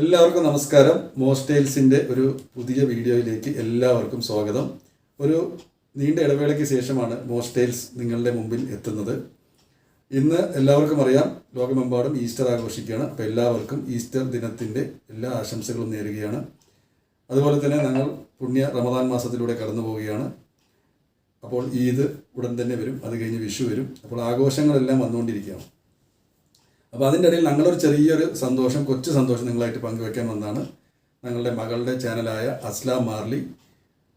എല്ലാവർക്കും നമസ്കാരം. മോസ്റ്റൈൽസിന്റെ ഒരു പുതിയ വീഡിയോയിലേക്ക് എല്ലാവർക്കും സ്വാഗതം. ഒരു നീണ്ട ഇടവേളയ്ക്ക് ശേഷമാണ് മോസ്റ്റൈൽസ് നിങ്ങളുടെ മുമ്പിൽ എത്തുന്നത്. ഇന്ന് എല്ലാവർക്കും അറിയാം ലോകമെമ്പാടും ഈസ്റ്റർ ആഘോഷിക്കുകയാണ്. അപ്പോൾ എല്ലാവർക്കും ഈസ്റ്റർ ദിനത്തിന്റെ എല്ലാ ആശംസകളും നേരുകയാണ്. അതുപോലെ തന്നെ ഞങ്ങൾ പുണ്യ റമദാൻ മാസത്തിലൂടെ കടന്നു പോവുകയാണ്. അപ്പോൾ ഈദ് ഉടൻ തന്നെ വരും അത് കഴിഞ്ഞ് വിഷു വരും. അപ്പോൾ ആഘോഷങ്ങളെല്ലാം വന്നുകൊണ്ടിരിക്കുകയാണ്. അപ്പോൾ അതിന്റെ ഇടയിൽ ഞങ്ങളൊരു ചെറിയൊരു സന്തോഷം കൊച്ചു സന്തോഷം നിങ്ങളായിട്ട് പങ്കുവെക്കാൻ വന്നതാണ്. ഞങ്ങളുടെ മകളുടെ ചാനലായ അസ്ലാം മാർലി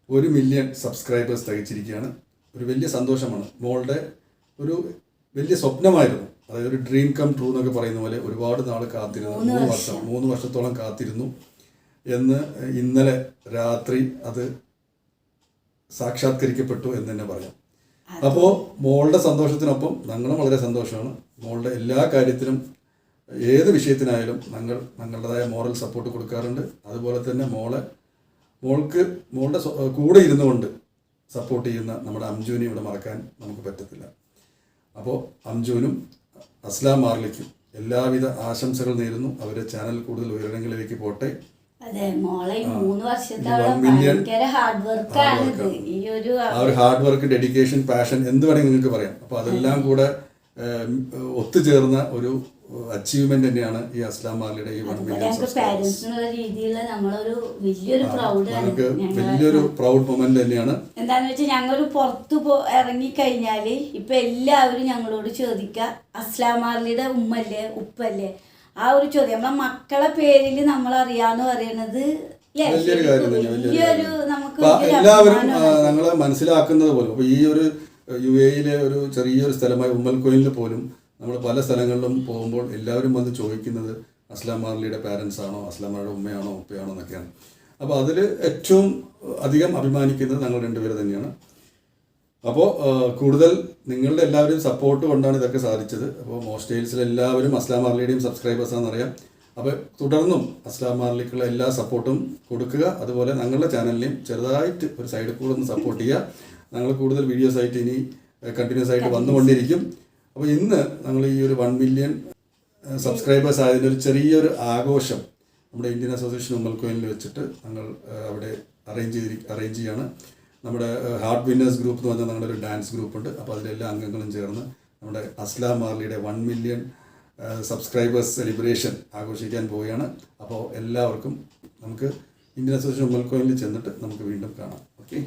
ഒരു മില്യൺ സബ്സ്ക്രൈബേഴ്സ് തികച്ചിരിക്കുകയാണ് ഒരു വലിയ സന്തോഷമാണ്. മോളുടെ ഒരു വലിയ സ്വപ്നമായിരുന്നു. അതായത് ഒരു ഡ്രീം കം ട്രൂ എന്നൊക്കെ പറയുന്ന പോലെ ഒരുപാട് നാൾ കാത്തിരുന്നു. മൂന്ന് വർഷം മൂന്ന് വർഷത്തോളം കാത്തിരുന്നു. എന്ന് ഇന്നലെ രാത്രി അത് സാക്ഷാത്കരിക്കപ്പെട്ടു എന്ന് തന്നെ പറയാം. അപ്പോൾ മോളുടെ സന്തോഷത്തിനൊപ്പം ഞങ്ങളും വളരെ സന്തോഷമാണ്. മോളുടെ എല്ലാ കാര്യത്തിലും ഏത് വിഷയത്തിനായാലും ഞങ്ങൾ ഞങ്ങളുടേതായ മോറൽ സപ്പോർട്ട് കൊടുക്കാറുണ്ട്. അതുപോലെ തന്നെ മോളെ മോൾക്ക് മോളുടെ കൂടെ ഇരുന്നു കൊണ്ട് സപ്പോർട്ട് ചെയ്യുന്ന നമ്മുടെ അംജുവിനെ ഇവിടെ മറക്കാൻ നമുക്ക് പറ്റത്തില്ല. അപ്പോൾ അംജുവിനും അസ്ലാം മാർലിക്കും എല്ലാവിധ ആശംസകൾ നേരുന്നു. അവരുടെ ചാനൽ കൂടുതൽ ഉയരങ്ങളിലേക്ക് പോട്ടെ. അതെ മോളെ മൂന്ന് വർഷത്തോളം ഭയങ്കര ഹാർഡ് വർക്കാണ് ഇത് ഈ ഒരു ആ ഒരു ഹാർഡ് വർക്ക് ഡെഡിക്കേഷൻ പാഷൻ എന്ത് വേണമെങ്കിൽ നിങ്ങൾക്ക് പറയാം. അപ്പോൾ അതെല്ലാം കൂടെ ഒത്തുചേർന്ന ഒരു അച്ചീവ്മെന്റ് തന്നെയാണ് ഈ അസ്ലാം മാലിയുടെ ഈ വൺ മില്യൺ എന്നുള്ള രീതിയിൽ നമ്മളൊരു വലിയൊരു പ്രൗഡാണ് നമുക്ക് വലിയൊരു പ്രൗഡ് മൊമെന്റ് തന്നെയാണ്. എന്താന്ന് വെച്ചാൽ ഞങ്ങൾ പുറത്തു പോ ഇറങ്ങിക്കഴിഞ്ഞാൽ ഇപ്പൊ എല്ലാവരും ഞങ്ങളോട് ചോദിക്കുക അസ്ലാമാർലിയുടെ ഉമ്മല്ലേ ഉപ്പല്ലേ? ആ ഒരു ചോദ്യം. നമ്മളെ മക്കളെ പേരിൽ നമ്മൾ അറിയാന്ന് പറയണത് ല്ലേ, വലിയൊരു കാര്യം തന്നെ വലിയൊരു വലിയൊരു നമുക്ക് എല്ലാവരും ഞങ്ങളെ ഞങ്ങൾ മനസ്സിലാക്കുന്നത് പോലും അപ്പോൾ ഈ ഒരു യു എയിലെ ഒരു ചെറിയൊരു സ്ഥലമായ ഉമ്മൽ കോയിലിൽ പോലും നമ്മൾ പല സ്ഥലങ്ങളിലും പോകുമ്പോൾ എല്ലാവരും വന്ന് ചോദിക്കുന്നത് അസ്ലാം മാർലിയുടെ പാരൻസ് ആണോ അസ്ലാം മാരുടെ ഉമ്മയാണോ ഉപ്പയാണോ എന്നൊക്കെയാണ്. അപ്പോൾ അതിൽ ഏറ്റവും അധികം അഭിമാനിക്കുന്നത് ഞങ്ങൾ രണ്ടുപേരെ തന്നെയാണ്. അപ്പോൾ കൂടുതൽ നിങ്ങളുടെ എല്ലാവരും സപ്പോർട്ട് കൊണ്ടാണ് ഇതൊക്കെ സാധിച്ചത്. അപ്പോൾ മോസ്റ്റേൽസിൽ എല്ലാവരും അസ്ലാം മാർലിയുടെയും സബ്സ്ക്രൈബേഴ്സ് ആണെന്നറിയാം അപ്പോൾ തുടർന്നും അസ്ലാം മാർലിക്കുള്ള എല്ലാ സപ്പോർട്ടും കൊടുക്കുക. അതുപോലെ ഞങ്ങളുടെ ചാനലിനെയും ചെറുതായിട്ട് ഒരു സൈഡിൽ കൂടെ ഒന്ന് സപ്പോർട്ട് ചെയ്യുക. ഞങ്ങൾ കൂടുതൽ വീഡിയോസ് ആയിട്ട് ഇനി കണ്ടിന്യൂസ് ആയിട്ട് വന്നുകൊണ്ടിരിക്കും അപ്പോൾ ഇന്ന് ഞങ്ങൾ ഈ ഒരു വൺ മില്യൺ സബ്സ്ക്രൈബേഴ്സ് ആയതിന്റെ ഒരു ചെറിയൊരു ആഘോഷം നമ്മുടെ ഇന്ത്യൻ അസോസിയേഷൻ ഉമ്മൽ കോയിനിൽ വെച്ചിട്ട് ഞങ്ങൾ അവിടെ അറേഞ്ച് ചെയ്തി അറേഞ്ച് ചെയ്യാണ്. നമ്മുടെ ഹാർട്ട് വിന്നേഴ്സ് ഗ്രൂപ്പ് എന്ന് പറഞ്ഞാൽ ഞങ്ങളുടെ ഒരു ഡാൻസ് ഗ്രൂപ്പ് ഉണ്ട്. അപ്പോൾ അതിലെല്ലാ അംഗങ്ങളും ചേർന്ന് നമ്മുടെ അസ്ലാം മാർലിയുടെ വൺ മില്യൺ സബ്സ്ക്രൈബേഴ്സ് സെലിബ്രേഷൻ ആഘോഷിക്കാൻ പോവുകയാണ്. അപ്പോൾ എല്ലാവർക്കും നമുക്ക് ഇന്ത്യൻ അസോസിയേഷൻ ഉമ്മൽ കോയിലിൽ ചെന്നിട്ട് നമുക്ക് വീണ്ടും കാണാം. ഓക്കെ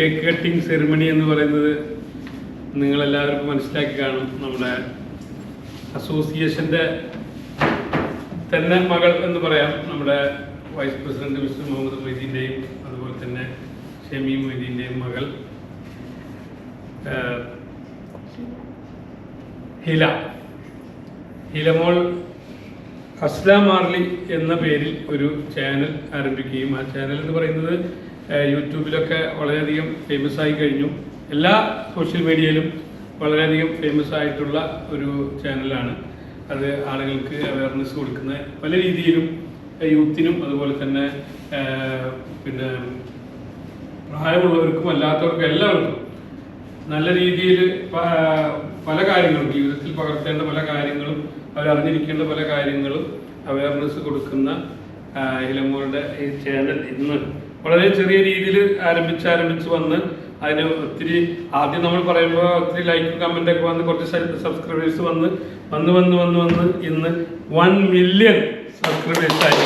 കേക്ക് കട്ടിംഗ് സെറിമണി എന്ന് പറയുന്നത് നിങ്ങളെല്ലാവർക്കും മനസ്സിലാക്കി കാണും. നമ്മുടെ അസോസിയേഷന്റെ തന്നെ മകൾ എന്ന് പറയാം. നമ്മുടെ വൈസ് പ്രസിഡന്റ് മിസ്റ്റർ മുഹമ്മദ് മൊയ്തീന്റെയും അതുപോലെ തന്നെ ഷെമി മൊയ്തീന്റെയും മകൾ ഹില. ഹിലമോൾ അസ്ലാം മാർലി എന്ന പേരിൽ ഒരു ചാനൽ ആരംഭിക്കുകയും ആ ചാനൽ എന്ന് പറയുന്നത് യൂട്യൂബിലൊക്കെ വളരെയധികം ഫേമസ് ആയി കഴിഞ്ഞു. എല്ലാ സോഷ്യൽ മീഡിയയിലും വളരെയധികം ഫേമസ് ആയിട്ടുള്ള ഒരു ചാനലാണ് അത് ആളുകൾക്ക് അവയർനെസ് കൊടുക്കുന്ന പല രീതിയിലും യൂത്തിനും അതുപോലെ തന്നെ പിന്നെ പ്രായമുള്ളവർക്കും അല്ലാത്തവർക്കും എല്ലാവർക്കും നല്ല രീതിയിൽ പല കാര്യങ്ങളും ജീവിതത്തിൽ പകർത്തേണ്ട പല കാര്യങ്ങളും അവരറിഞ്ഞിരിക്കേണ്ട പല കാര്യങ്ങളും അവയർനെസ് കൊടുക്കുന്ന ഇലമോളുടെ ഈ ചാനൽ ഇന്ന് വളരെ ചെറിയ രീതിയിൽ ആരംഭിച്ച് ആരംഭിച്ച് വന്ന് അതിന് ഒത്തിരി ആദ്യം നമ്മൾ പറയുമ്പോൾ ഒത്തിരി ലൈക്ക് കമന്റ് ഒക്കെ വന്ന് കുറച്ച് സബ്സ്ക്രൈബേഴ്സ് വന്ന് വന്ന് വന്ന് വന്ന് വന്ന് ഇന്ന് വൺ മില്യൺ സബ്സ്ക്രൈബേഴ്സ് ആയി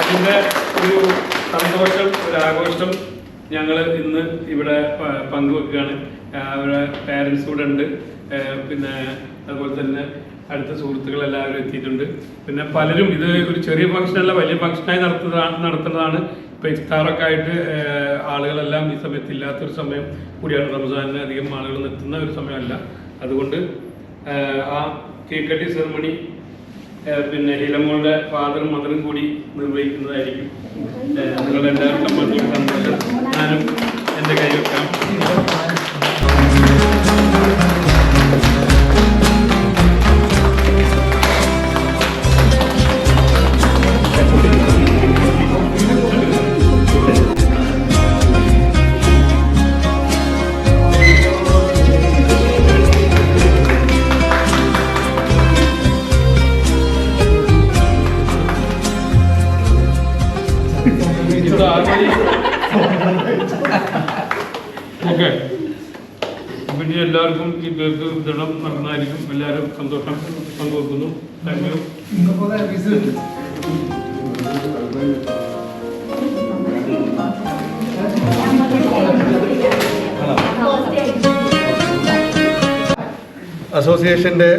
അതിന്റെ ഒരു സന്തോഷം ഒരു ആഘോഷം ഞങ്ങൾ ഇന്ന് ഇവിടെ പങ്കുവെക്കുകയാണ്. അവരുടെ പാരൻസ് കൂടെ ഉണ്ട്. പിന്നെ അതുപോലെ തന്നെ അടുത്ത സുഹൃത്തുക്കൾ എല്ലാവരും എത്തിയിട്ടുണ്ട്. പിന്നെ പലരും ഇത് ഒരു ചെറിയ ഫംഗ്ഷനല്ല വലിയ ഫംഗ്ഷനായി നടത്തുന്നതാണ് നടത്തുന്നതാണ്. ഇപ്പോൾ ഇഫ്താറൊക്കെ ആയിട്ട് ആളുകളെല്ലാം ഈ സമയത്ത് ഇല്ലാത്തൊരു സമയം കൂടിയാണ്. റംസാനിന് അധികം ആളുകൾ എത്തുന്ന ഒരു സമയമല്ല. അതുകൊണ്ട് ആ, ആ കേക്ക് കട്ടി സെറമണി പിന്നെ ഇലമോളുടെ ഫാദറും മദറും കൂടി നിർവഹിക്കുന്നതായിരിക്കും. നിങ്ങളുടെ സന്തോഷം ഞാനും എന്റെ കൈ വെക്കാം ഓക്കെ പിന്നെ എല്ലാവർക്കും ഈ പേർക്ക് വിതരണം നടന്നായിരിക്കും. എല്ലാവരും സന്തോഷം പങ്കുവെക്കുന്നു. താങ്ക് യു അസോസിയേഷന്റെ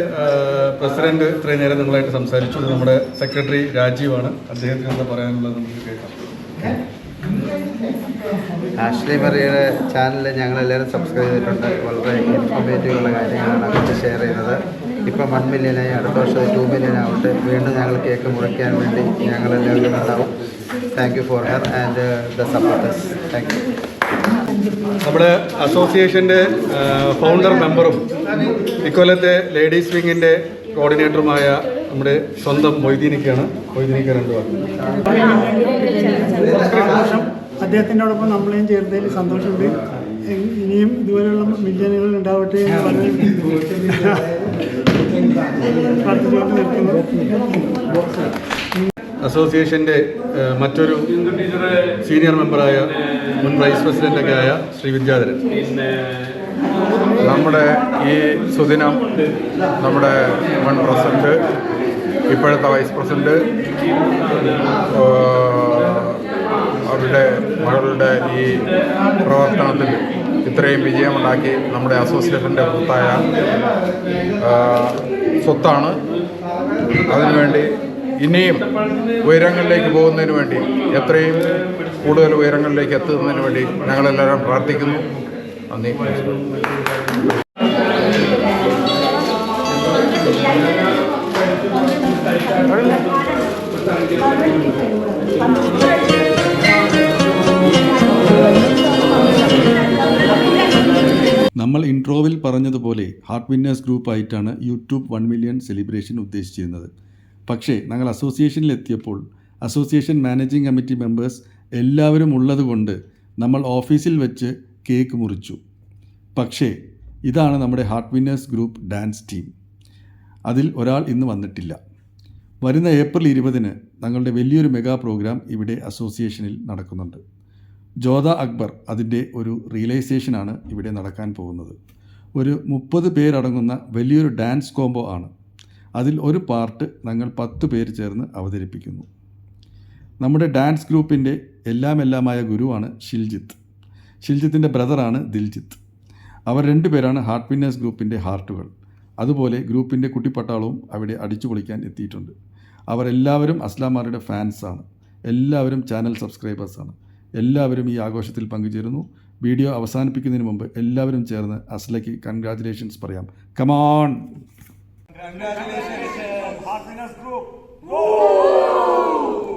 പ്രസിഡന്റ് ഇത്രയും നേരം നിങ്ങളായിട്ട് സംസാരിച്ചു. നമ്മുടെ സെക്രട്ടറി രാജീവാണ്. അദ്ദേഹത്തിന് എന്താ പറയാനുള്ളത് നമുക്ക് കേൾക്കാം. ആഷ്ലി മറിയുടെ ചാനൽ ഞങ്ങളെല്ലാവരും സബ്സ്ക്രൈബ് ചെയ്തിട്ടുണ്ട്. വളരെ ഇൻഫോർമേറ്റീവ് ഉള്ള കാര്യങ്ങളാണ് അങ്ങോട്ട് ഷെയർ ചെയ്യുന്നത്. ഇപ്പം വൺ മില്യനായി അടുത്ത വർഷം ടു മില്യൻ ആവട്ടെ. വീണ്ടും ഞങ്ങൾ കേക്ക് മുറിക്കാൻ വേണ്ടി ഞങ്ങളെല്ലാവരും ഉണ്ടാവും. Thank you for her and the supporters thank you നമ്മുടെ അസോസിയേഷന്റെ ഫൗണ്ടർ മെമ്പറും ഇക്കൊല്ലത്തെ ലേഡീസ് വിങ്ങിന്റെ കോർഡിനേറ്ററുമായ നമ്മുടെ സ്വന്തം മൊയ്തീനിക്കാണ്. മൊയ്തീനിക്ക രണ്ട് വാക്ക് അദ്ദേഹത്തിനോടൊപ്പം നമ്മളെയും ചേർത്തതിൽ സന്തോഷമുണ്ട്. ഇനിയും ഇതുപോലെയുള്ള മില്യനുകൾ ഉണ്ടാവട്ടെ എന്ന് പറഞ്ഞ് പ്രാർത്ഥിച്ചുകൊണ്ട് അസോസിയേഷന്റെ മറ്റൊരു സീനിയർ മെമ്പറായ മുൻ വൈസ് പ്രസിഡന്റൊക്കെ ആയ ശ്രീ വിദ്യാധരൻ. നമ്മുടെ ഈ സുദിനം നമ്മുടെ മുൻ പ്രസിഡന്റ് ഇപ്പോഴത്തെ വൈസ് പ്രസിഡന്റ് അവരുടെ മകളുടെ ഈ പ്രവർത്തനത്തിൽ ഇത്രയും വിജയമുണ്ടാക്കി നമ്മുടെ അസോസിയേഷന്റെ പുറത്തായ സ്വത്താണ്. അതിനുവേണ്ടി ഇനിയും ഉയരങ്ങളിലേക്ക് പോകുന്നതിന് വേണ്ടി എത്രയും കൂടുതൽ ഉയരങ്ങളിലേക്ക് എത്തുന്നതിന് വേണ്ടി ഞങ്ങളെല്ലാവരും പ്രാർത്ഥിക്കുന്നു. നന്ദി നമസ്കാരം. നമ്മൾ ഇൻട്രോവിൽ പറഞ്ഞതുപോലെ ഹാർട്ട് വിന്നേഴ്സ് ഗ്രൂപ്പ് ആയിട്ടാണ് യൂട്യൂബ് വൺ മില്യൺ സെലിബ്രേഷൻ ഉദ്ദേശിച്ചിരുന്നത്. പക്ഷേ ഞങ്ങൾ അസോസിയേഷനിലെത്തിയപ്പോൾ അസോസിയേഷൻ മാനേജിംഗ് കമ്മിറ്റി മെമ്പേഴ്സ് എല്ലാവരും ഉള്ളതുകൊണ്ട് നമ്മൾ ഓഫീസിൽ വെച്ച് കേക്ക് മുറിച്ചു. പക്ഷേ ഇതാണ് നമ്മുടെ heart winners group dance team അതിൽ ഒരാൾ ഇന്ന് വന്നിട്ടില്ല. വരുന്ന ഏപ്രിൽ ഇരുപതിന് ഞങ്ങളുടെ വലിയൊരു മെഗാ പ്രോഗ്രാം ഇവിടെ അസോസിയേഷനിൽ നടക്കുന്നുണ്ട്. ജോധ അക്ബർ അതിന്റെ ഒരു റിയലൈസേഷനാണ് ഇവിടെ നടക്കാൻ പോകുന്നത്. ഒരു മുപ്പത് പേരടങ്ങുന്ന വലിയൊരു ഡാൻസ് കോംബോ ആണ്. അതിൽ ഒരു പാർട്ട് ഞങ്ങൾ പത്ത് പേര് ചേർന്ന് അവതരിപ്പിക്കുന്നു. നമ്മുടെ ഡാൻസ് ഗ്രൂപ്പിന്റെ എല്ലാം എല്ലാമായ ഗുരുവാണ് ഷിൽജിത്ത്. ഷിൽജിത്തിന്റെ ബ്രദറാണ് ദിൽജിത്ത്. അവർ രണ്ടുപേരാണ് ഹാർട്ട് വിന്നേഴ്സ് ഗ്രൂപ്പിന്റെ ഹാർട്ടുകൾ. അതുപോലെ ഗ്രൂപ്പിന്റെ കുട്ടിപ്പട്ടാളവും അവിടെ അടിച്ചു പൊളിക്കാൻ എത്തിയിട്ടുണ്ട്. അവർ എല്ലാവരും അസ്ലാമാരുടെ ഫാൻസാണ്. എല്ലാവരും ചാനൽ സബ്സ്ക്രൈബേഴ്സാണ്. എല്ലാവരും ഈ ആഘോഷത്തിൽ പങ്കുചേരുന്നു വീഡിയോ അവസാനിപ്പിക്കുന്നതിന് മുമ്പ് എല്ലാവരും ചേർന്ന് അസ്ലയ്ക്ക് കൺഗ്രാറ്റുലേഷൻസ് പറയാം come on Congratulations, Happiness Group! Group.